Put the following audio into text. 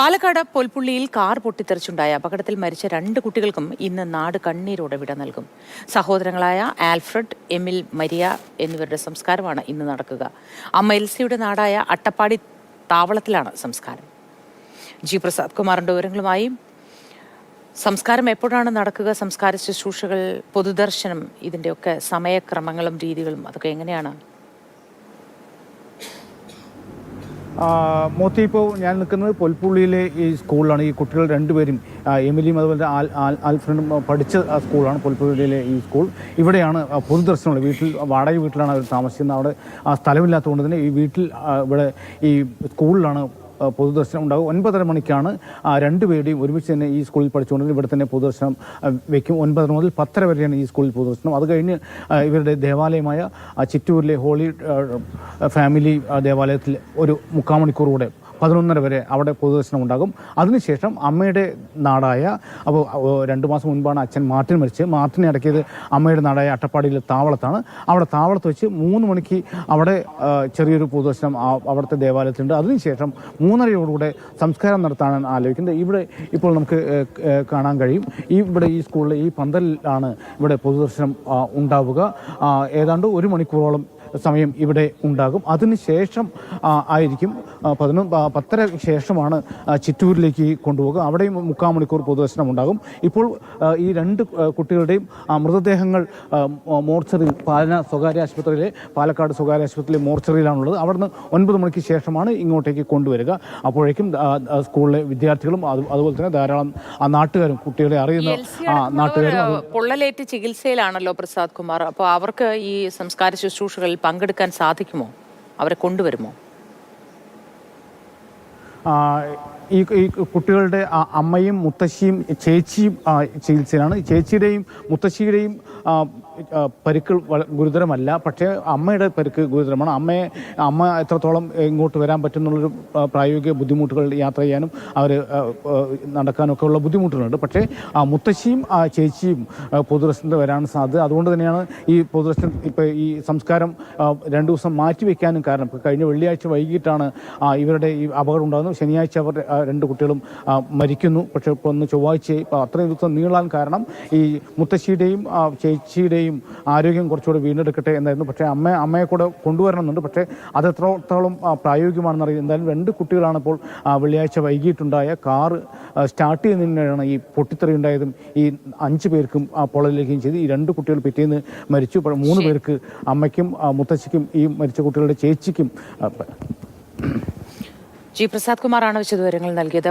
Palakkad പൊൽപ്പുള്ളിയിൽ car പൊട്ടിത്തെറിച്ചുണ്ടായ അപകടത്തിൽ മരിച്ച രണ്ട് കുട്ടികൾക്കും ഇന്ന് നാട് കണ്ണീരോടെ വിട നൽകും. സഹോദരങ്ങളായ ആൽഫ്രഡ് എമിൽ മരിയ എന്നിവരുടെ സംസ്കാരമാണ് ഇന്ന് നടക്കുക. അമ്മ എൽസിയുടെ നാടായ അട്ടപ്പാടി താവളത്തിലാണ് സംസ്കാരം. ജി പ്രസാദ് കുമാറിന്റെ വിവരങ്ങളുമായി സംസ്കാരം എപ്പോഴാണ് നടക്കുക സംസ്കാര ശുശ്രൂഷകൾ പൊതുദർശനം ഇതിന്റെയൊക്കെ സമയക്രമങ്ങളും രീതികളും അതൊക്കെ എങ്ങനെയാണ് ആ, മോത്തി ഇപ്പോൾ ഞാൻ നിൽക്കുന്നത് പൊൽപ്പുള്ളിയിലെ ഈ സ്കൂളിലാണ്. ഈ കുട്ടികൾ രണ്ടുപേരും എമിലിയും അതുപോലെ ആൽ ആൽ ആൽഫ്രണ്ടും പഠിച്ച സ്കൂളാണ് പൊൽപ്പുള്ളിയിലെ ഈ സ്കൂൾ. ഇവിടെയാണ് പൊതുദർശനമുള്ളത്. വീട്ടിൽ വാടക വീട്ടിലാണ് അവർ താമസിക്കുന്നത്. അവിടെ ആ സ്ഥലമില്ലാത്തതുകൊണ്ട് തന്നെ ഈ വീട്ടിൽ ഇവിടെ ഈ സ്കൂളിലാണ് പൊതുദർശനം ഉണ്ടാകും. ഒൻപതര മണിക്കാണ് ആ, രണ്ടുപേരുടെയും ഒരുമിച്ച് തന്നെ ഈ സ്കൂളിൽ പഠിച്ചുകൊണ്ടെങ്കിൽ ഇവിടെ തന്നെ പൊതുദർശനം വയ്ക്കും ഒൻപതര മുതൽ പത്തര വരെയാണ് ഈ സ്കൂളിൽ പൊതുദർശനം. അത് കഴിഞ്ഞ് ഇവരുടെ ദേവാലയമായ ചിറ്റൂരിലെ ഹോളി ഫാമിലി ദേവാലയത്തിൽ ഒരു മുക്കാൽ മണിക്കൂർ കൂടെ പതിനൊന്നര വരെ അവിടെ പൊതുദർശനം ഉണ്ടാകും. അതിനുശേഷം അമ്മയുടെ നാടായ അപ്പോൾ രണ്ട് മാസം മുൻപാണ് അച്ഛൻ മാർട്ടിൻ മരിച്ചത്. മാർട്ടിനെ അടക്കിയത് അമ്മയുടെ നാടായ അട്ടപ്പാടിയിലെ താവളത്താണ്. അവിടെ താവളത്ത് വെച്ച് മൂന്ന് മണിക്ക് അവിടെ ചെറിയൊരു പൊതുദർശനം അവിടുത്തെ ദേവാലയത്തിലുണ്ട്. അതിനുശേഷം മൂന്നരയോടുകൂടെ സംസ്കാരം നടത്താനാണ് ആലോചിക്കുന്നത്. ഇവിടെ ഇപ്പോൾ നമുക്ക് കാണാൻ കഴിയും. ഇവിടെ ഈ സ്കൂളിലെ ഈ പന്തലിലാണ് ഇവിടെ പൊതുദർശനം ഉണ്ടാവുക. ഏതാണ്ട് ഒരു മണിക്കൂറോളം സമയം ഇവിടെ ഉണ്ടാകും. അതിനുശേഷം ആയിരിക്കും പതിനൊന്ന് പത്തര ശേഷമാണ് ചിറ്റൂരിലേക്ക് കൊണ്ടുപോകുക. അവിടെയും മുക്കാൽ മണിക്കൂർ പൊതുദർശനം ഉണ്ടാകും. ഇപ്പോൾ ഈ രണ്ട് കുട്ടികളുടെയും മൃതദേഹങ്ങൾ മോർച്ചറി മോർച്ചറിയിൽ പാലന സ്വകാര്യ ആശുപത്രിയിലെ പാലക്കാട് സ്വകാര്യ ആശുപത്രിയിലെ മോർച്ചറിയിലാണുള്ളത്. അവിടുന്ന് ഒൻപത് മണിക്ക് ശേഷമാണ് ഇങ്ങോട്ടേക്ക് കൊണ്ടുവരിക. അപ്പോഴേക്കും സ്കൂളിലെ വിദ്യാർത്ഥികളും അതുപോലെ തന്നെ ധാരാളം ആ നാട്ടുകാരും കുട്ടികളെ അറിയുന്ന നാട്ടുകാരും പൊള്ളലേറ്റ് ചികിത്സയിലാണല്ലോ പ്രസാദ് കുമാർ. അപ്പോൾ അവർക്ക് ഈ സംസ്കാര ശുശ്രൂഷകളിൽ പങ്കെടുക്കാൻ സാധിക്കുമോ? അവരെ കൊണ്ടുവരുമോ? ഈ ഈ കുട്ടികളുടെ അമ്മയും മുത്തശ്ശിയും ചേച്ചിയും ചികിത്സയിലാണ്. ചേച്ചിയുടെയും മുത്തശ്ശിയുടെയും ആ, ആ, പരിക്ക് വള- ഗുരുതരമല്ല. പക്ഷേ അമ്മയുടെ പരുക്ക് ഗുരുതരമാണ്. അമ്മയെ അമ്മ എത്രത്തോളം ഇങ്ങോട്ട് വരാൻ പറ്റുന്നുള്ളൊരു പ്രായോഗിക ബുദ്ധിമുട്ടുകൾ യാത്ര ചെയ്യാനും അവർ നടക്കാനൊക്കെ ഉള്ള ബുദ്ധിമുട്ടുകളുണ്ട്. പക്ഷേ ആ, മുത്തശ്ശിയും ആ, ചേച്ചിയും പൊതുദർശനത്തിൽ വരാൻ സാധ്യത അതുകൊണ്ട് തന്നെയാണ് ഈ പൊതുദർശനം ഇപ്പോൾ ഈ സംസ്കാരം രണ്ടു ദിവസം മാറ്റി വെക്കാനും കാരണം കഴിഞ്ഞ വെള്ളിയാഴ്ച വൈകിട്ടാണ് ഇവരുടെ ഈ അപകടം ഉണ്ടാകുന്നത്. ശനിയാഴ്ച അവർ ആ, രണ്ട് കുട്ടികളും മരിക്കുന്നു. പക്ഷേ ഇപ്പോൾ ഒന്ന് ചൊവ്വാഴ്ച ഇപ്പോൾ അത്രയും ദിവസം നീളാൻ കാരണം ഈ മുത്തശ്ശിയുടെയും ചേച്ചിയുടെയും ആരോഗ്യം കുറച്ചുകൂടെ വീണ്ടെടുക്കട്ടെ എന്നായിരുന്നു. പക്ഷേ അമ്മ അമ്മയെ കൂടെ കൊണ്ടുവരണമെന്നുണ്ട്. പക്ഷേ അത് എത്രത്തോളം പ്രായോഗികമാണെന്ന് അറിയില്ല. എന്തായാലും രണ്ട് കുട്ടികളാണ് ഇപ്പോൾ വെള്ളിയാഴ്ച വൈകിട്ടുണ്ടായ കാറ് ആ, സ്റ്റാർട്ട് ചെയ്യുന്നതിനാണ് ഈ പൊട്ടിത്തെറി ഉണ്ടായതും ഈ അഞ്ച് പേർക്കും പൊള്ളലേക്കുകയും ചെയ്ത് ഈ രണ്ട് കുട്ടികൾ പിറ്റേന്ന് മരിച്ചു. മൂന്ന് പേർക്ക് അമ്മയ്ക്കും മുത്തശ്ശിക്കും ഈ മരിച്ച കുട്ടികളുടെ ചേച്ചിക്കും ജി പ്രസാദ് കുമാറാണ് വിശദവിവരങ്ങൾ നൽകിയത്.